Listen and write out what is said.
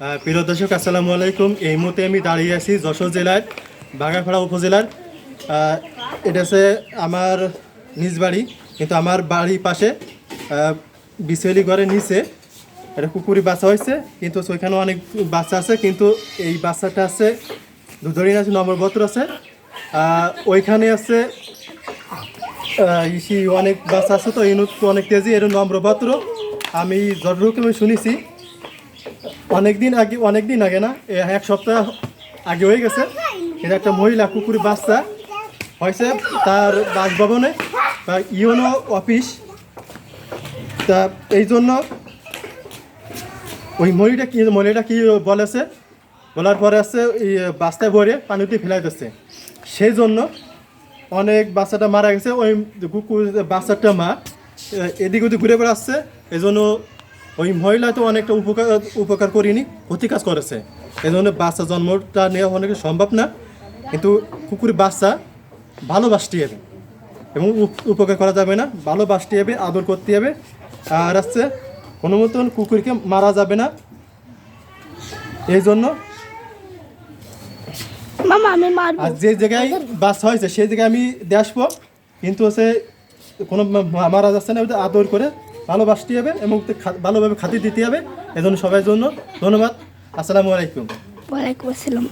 প্রিয় দর্শক, আসসালামু আলাইকুম। এই মুহূর্তে আমি দাঁড়িয়ে আছি যশোর জেলার বাগাখড়া উপজেলার। এটা হচ্ছে আমার নিজ বাড়ি, কিন্তু আমার বাড়ির পাশে বিশালি ঘরের নিচে এটা কুকুরি বাচ্চা হয়েছে। কিন্তু ওইখানে অনেক বাচ্চা আছে, কিন্তু এই বাচ্চাটা আছে দুধরিন আছে, নম্বর বত্র আছে। ওইখানে আছে ইসি অনেক বাচ্চা আছে তো ইনুত অনেক তেজি, এর নম্র পাত্র আমি যতটুকু আমি শুনেছি অনেক দিন আগে অনেক দিন আগে না এক সপ্তাহ আগে হয়ে গেছে। এটা একটা মহিলা কুকুর বাচ্চা হয়েছে তার বাসভবনে, বা ইউনো অফিস। তা এই জন্য ওই মহিলাটা কি মহিলাটা কি বলেছে? বলার পরে আছে, এই বাস্তায় ভরে পানিতে ফেলাই দিচ্ছে। সেই জন্য অনেক বাচ্চাটা মারা গেছে। ওই কুকুর, বাচ্চাটা মা এদিক ওদিক ঘুরে বেড়াচ্ছে। এই জন্য ওই মহিলা তো অনেকটা উপকার উপকার করিনি ক্ষতি কাজ করেছে। এই জন্য বাচ্চা জন্মটা নেওয়া অনেক সম্ভব না কিন্তু কুকুরের বাচ্চা ভালোবাসতে হবে। এবং উপ- উপকার করা যাবে না ভালোবাসতে হবে আদর করতে হবে। আর হচ্ছে কোনো মতন কুকুরকে মারা যাবে না। এই জন্য আর যে জায়গায় বাস হয়েছে সেই জায়গায় আমি আসব। কিন্তু হচ্ছে কোনো মারা যাচ্ছে না আদর করে ভালোবাসতে হবে এবং ভালোভাবে খাতি দিতে হবে। এজন্য সবাই জন্য ধন্যবাদ। আসসালামু আলাইকুম। ওয়ালাইকুম আসসালাম।